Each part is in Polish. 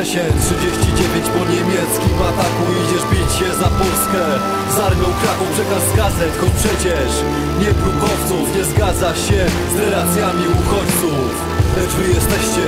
Strzesie 30 dziewięć po niemieckim ataku. Idziesz bić się za Polskę. Z armią Kraków przekaz z gazet Choć przecież nie brukowców Nie zgadza się z relacjami uchodźców. Lecz wy jesteście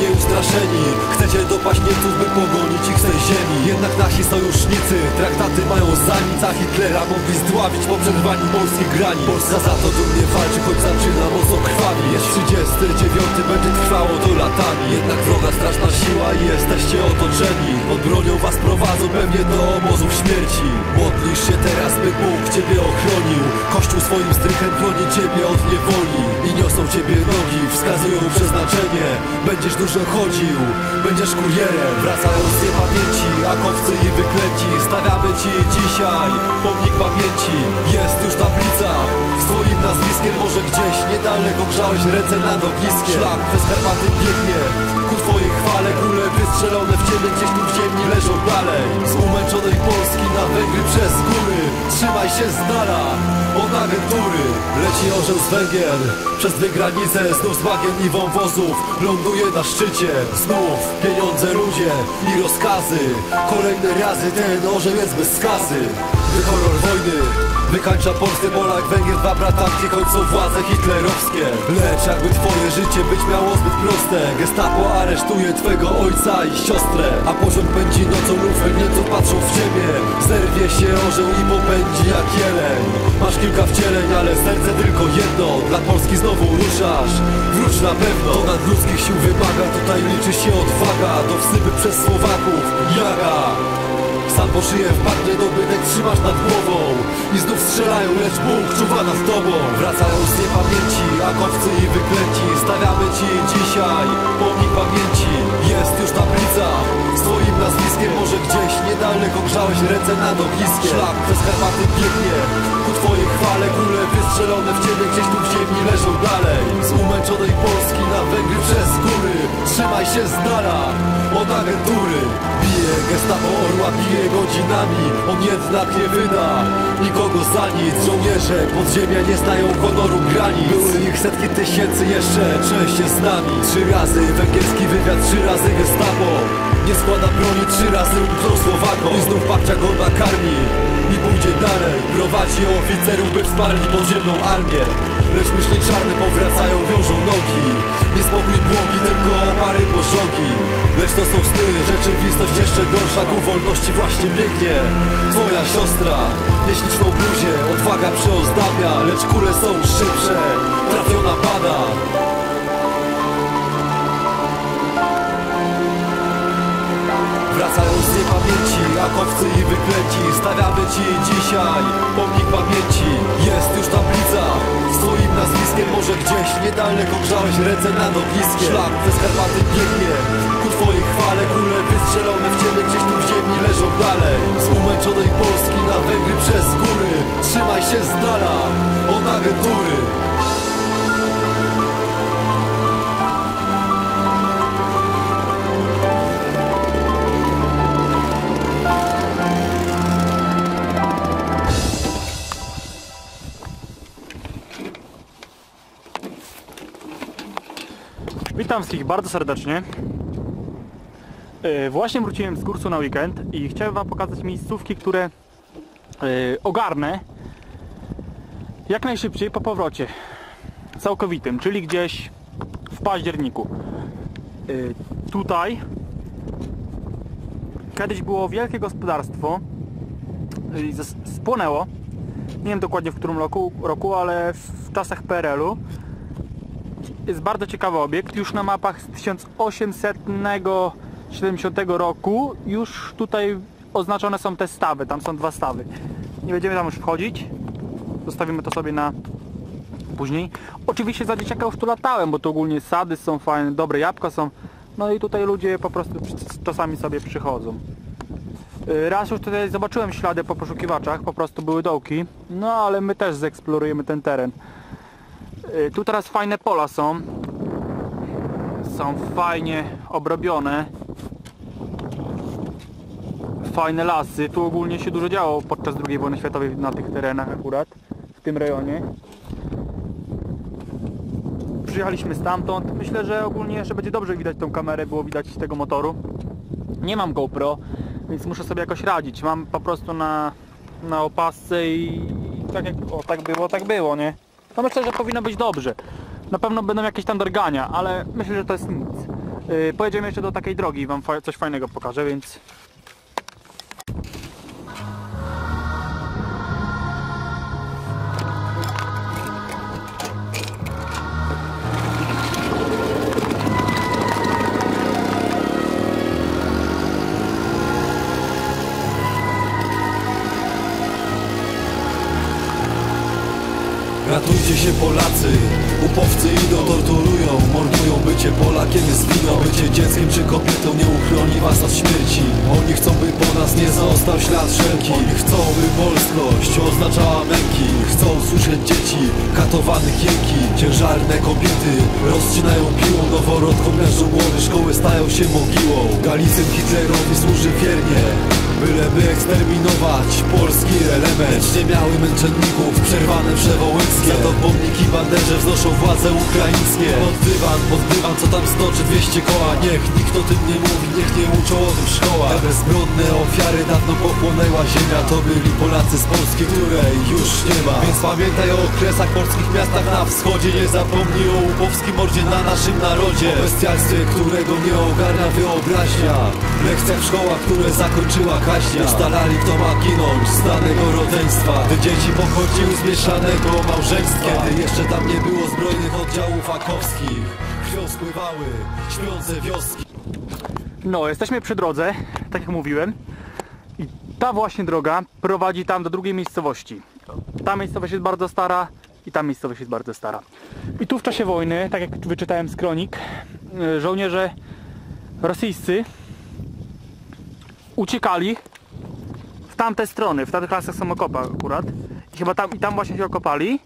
nieustraszeni. Chcecie dopaść Niemców, by pogonić ich z tej ziemi. Jednak nasi sojusznicy traktaty mają za nic A Hitlera mogli zdławić po przerwaniu polskich granic. Polska za to dumnie walczy, choć zaczyna mocno krwawi Jest 39, będzie trwało to latami. Jednak wroga straszna siła i jesteście otoczeni. Pod bronią was prowadzą pewnie do obozów śmierci. Modlisz się teraz, by Bóg ciebie ochronił. Kościół swoim strychem chroni ciebie od niewoli I niosą ciebie nogi, wskazują przeznaczenie. Będziesz dużo chodził, będziesz kurierem. Wracają z niepamięci, akowcy i wyklęci. Stawiamy ci dzisiaj pomnik pamięci. Jest już tablica. Z twoim nazwiskiem Może gdzieś niedaleko grzałeś ręce nad ogniskiem. Szlak przez Karpaty biegnie twojej chwale. Kule wystrzelone w ciebie gdzieś tu w ziemi leżą dalej Z umęczonej Polski na Węgry przez góry. Trzymaj się z dala od agentury. Leci orzeł z Węgier Przez dwie granice. Znów z bagien i wąwozów Ląduje na szczycie. Znów pieniądze, ludzie i rozkazy. Kolejne razy ten orzeł jest bez skazy Gdy horror wojny Wykańcza Polskę Polak, Węgier, dwa bratanki Kończą władze hitlerowskie. Lecz jakby twoje życie być miało zbyt proste Gestapo aresztuje twego ojca i siostrę A pociąg pędzi nocą lufy, Niemców patrzą w ciebie. Zerwie się orzeł i popędzi jak jeleń. Masz kilka wcieleń, ale serce tylko jedno Dla Polski znowu ruszasz. Wróć na pewno To nadludzkich sił wymaga Tutaj liczy się odwaga Do wsypy przez Słowaków po szyję wpadnie dobytek trzymasz nad głową. I znów strzelają, lecz Bóg czuwa nad tobą. Wracają z niepamięci, akowcy i wyklęci. Stawiamy ci dzisiaj pomnik pamięci. Jest już tablica z twoim nazwiskiem Może gdzieś niedaleko grzałeś ręce nad ogniskiem Szlak przez Karpaty biegnie. Ku twojej chwale Kule wystrzelone w ciebie gdzieś tu w ziemi leżą dalej. Z umęczonej Polski na Węgry przez góry. Trzymaj się z dala od agentury. Bije gestapo orła, bije godzinami On jednak nie wyda nikogo za nic. Żołnierze podziemia nie znają honoru granic. Były ich setki tysięcy, jeszcze. Część jest z nami. Trzy razy węgierski wywiad, trzy razy gestapo Nie składa broni, trzy razy umknął Słowakom. I znów babcia go nakarmi i pójdzie dalej. Prowadzi oficerów, by wsparli podziemną armię. Lecz myśli czarne powracają, wiążą nogi. Niespokój błogi, tylko opary pożogi. Lecz to są sny, rzeczywistość jeszcze gorsza Ku wolności właśnie biegnie. Twoja siostra Nieśliczną bluzie, odwaga przeozdabia Lecz kule są szybsze, trafiona pada Wracają z niepamięci, akowcy i wyklęci Stawiamy ci dzisiaj pomnik pamięci. Jest już tablica z twoim nazwiskiem Może gdzieś niedaleko grzałeś ręce nad ogniskiem Szlak przez Karpaty biegnie ku twojej chwale Kule wystrzelone w ciebie gdzieś tu w ziemi leżą dalej Z umęczonej Polski na Węgry przez góry Trzymaj się z dala od agentury Witam wszystkich bardzo serdecznie. Yy, Właśnie wróciłem z kursu na weekend i chciałem Wam pokazać miejscówki, które yy, ogarnę jak najszybciej po powrocie całkowitym, czyli gdzieś w październiku. Yy, Tutaj kiedyś było wielkie gospodarstwo, zas- spłonęło. Nie wiem dokładnie w którym roku, roku ale w czasach PRL-u jest bardzo ciekawy obiekt. Już na mapach z 1870 roku już tutaj oznaczone są te stawy. Tam są dwa stawy. Nie będziemy tam już wchodzić. Zostawimy to sobie na później. Oczywiście za dzieciaka już tu latałem, bo tu ogólnie sady są fajne, dobre jabłka są. No i tutaj ludzie po prostu czasami sobie przychodzą. Y, Raz już tutaj zobaczyłem ślady po poszukiwaczach, po prostu były dołki. No ale my też zeksplorujemy ten teren. Y, Tu teraz fajne pola są. Są fajnie obrobione. Fajne lasy. Tu ogólnie się dużo działo podczas II wojny światowej na tych terenach akurat. W tym rejonie. Przyjechaliśmy stamtąd. Myślę, że ogólnie jeszcze będzie dobrze widać tą kamerę, było widać tego motoru. Nie mam GoPro, więc muszę sobie jakoś radzić. Mam po prostu na, na opasce i tak jak o, tak było, tak było, nie? No myślę, że powinno być dobrze. Na pewno będą jakieś tam drgania, ale myślę, że to jest nic. Yy, pojedziemy jeszcze do takiej drogi i wam fa- coś fajnego pokażę, więc Ratujcie się Polacy, upowcy idą, torturują, mordują Bycie Polakiem jest winą, bycie dzieckiem czy kobietą nie uchroni was od śmierci. Oni chcą by po nas nie został ślad wszelki. Oni chcą by polskość oznaczała męki. Chcą słyszeć dzieci, katowanych jęki. Ciężarne kobiety rozcinają piłą Noworodkom leżą głowy, szkoły stają się mogiłą. Galicym Hitlerowi służy wiernie Byleby eksterminować polski element. Lecz nie miały męczenników przerwane przewołyckie Za to pomniki banderze wznoszą władze ukraińskie. Pod dywan, pod dywan, co tam stoczy 200 koła. Niech nikt o tym nie mówi, niech nie uczą o tym szkoła Te bezbronne ofiary dawno pochłonęła ziemia. To byli Polacy z Polski, której już nie ma. Więc pamiętaj o okresach polskich miastach na wschodzie. Nie zapomnij o łupowskim mordzie na naszym narodzie. O bestialstwie, którego nie ogarnia wyobraźnia. Lekcjach w szkołach, które zakończyła kaźnia. Ustalali kto ma ginąć z danego rodzeństwa. Gdy dzieci pochodziły z mieszanego małżeństwa Kiedy jeszcze tam nie było zbrojnych oddziałów akowskich Krwią spływały śpiące wioski No, jesteśmy przy drodze, tak jak mówiłem. I ta właśnie droga prowadzi tam do drugiej miejscowości. Ta miejscowość jest bardzo stara i ta miejscowość jest bardzo stara. I tu w czasie wojny, tak jak wyczytałem z kronik, y, żołnierze rosyjscy uciekali w tamte strony, w tamtych lasach są okopy akurat. I chyba tam, i tam właśnie się okopali.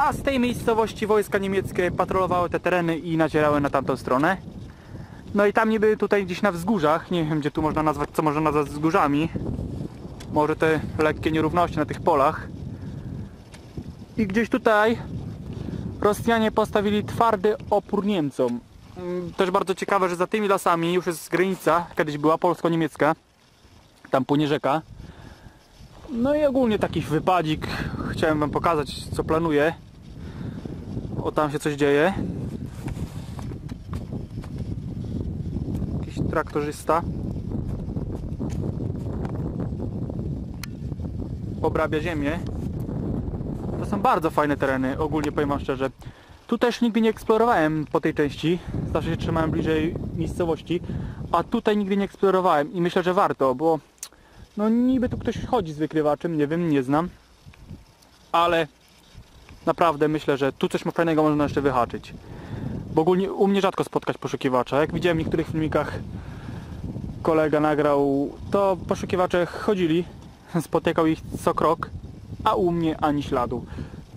A z tej miejscowości wojska niemieckie patrolowały te tereny i nacierały na tamtą stronę. No i tam niby tutaj gdzieś na wzgórzach, nie wiem gdzie tu można nazwać, co można nazwać wzgórzami. Może te lekkie nierówności na tych polach. I gdzieś tutaj Rosjanie postawili twardy opór Niemcom. Mm, Też bardzo ciekawe, że za tymi lasami już jest granica, kiedyś była polsko-niemiecka. Tam płynie rzeka. No i ogólnie taki wypadzik. Chciałem wam pokazać co planuję. O tam się coś dzieje. jakiś traktorzysta. Obrabia ziemię. To są bardzo fajne tereny ogólnie powiem wam szczerze. Tu też nigdy nie eksplorowałem po tej części. Zawsze się trzymałem bliżej miejscowości a tutaj nigdy nie eksplorowałem i myślę, że warto, bo no niby tu ktoś chodzi z wykrywaczem, nie wiem, nie znam. Ale naprawdę myślę, że tu coś fajnego można jeszcze wyhaczyć bo ogólnie u mnie rzadko spotkać poszukiwacza. Jak widziałem w niektórych filmikach kolega nagrał, to poszukiwacze chodzili, spotykał ich co krok, a u mnie ani śladu.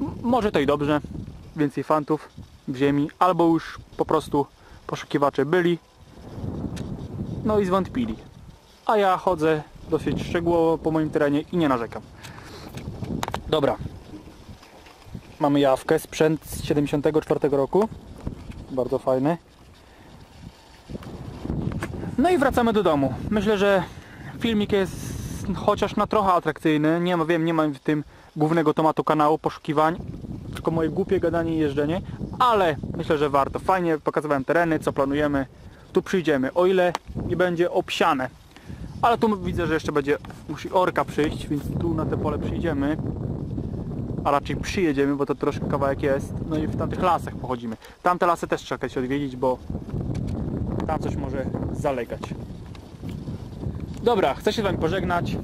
M- może to i dobrze, więcej fantów w ziemi, albo już po prostu poszukiwacze byli, no i zwątpili. A ja chodzę dosyć szczegółowo po moim terenie i nie narzekam. Dobra. Mamy jawkę, sprzęt z 74 roku bardzo fajny. No i wracamy do domu. Myślę, że filmik jest chociaż na trochę atrakcyjny. Nie ma, wiem, nie mam w tym głównego tematu kanału poszukiwań, tylko moje głupie gadanie i jeżdżenie, ale myślę, że warto. Fajnie pokazywałem tereny, co planujemy. Tu przyjdziemy, o ile nie będzie obsiane. Ale tu widzę, że jeszcze będzie, musi orka przyjść, więc tu na te pole przyjdziemy a raczej przyjedziemy, bo to troszkę kawałek jest. No i w tamtych lasach pochodzimy. Tamte lasy też trzeba kiedyś odwiedzić, bo tam coś może zalegać. Dobra, chcę się z Wami pożegnać.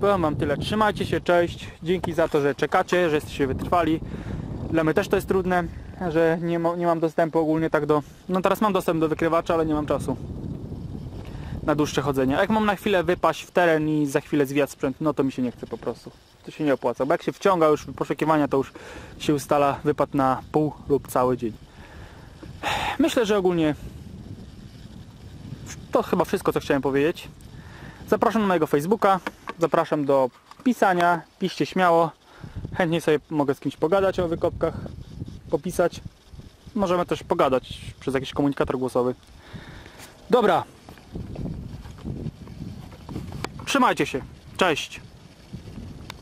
Powiem Wam tyle. Trzymajcie się, cześć. Dzięki za to, że czekacie, że jesteście wytrwali. Dla mnie też to jest trudne, że nie, mo- nie mam dostępu ogólnie tak do... No teraz mam dostęp do wykrywacza, ale nie mam czasu na dłuższe chodzenie. A jak mam na chwilę wypaść w teren i za chwilę zwijać sprzęt, no to mi się nie chce po prostu. To się nie opłaca, bo jak się wciąga już poszukiwania, to już się ustala wypad na pół lub cały dzień. Myślę, że ogólnie to chyba wszystko, co chciałem powiedzieć. Zapraszam na mojego Facebooka, zapraszam do pisania, piszcie śmiało. Chętnie sobie mogę z kimś pogadać o wykopkach, popisać. Możemy też pogadać przez jakiś komunikator głosowy. Dobra, Trzymajcie się. Cześć.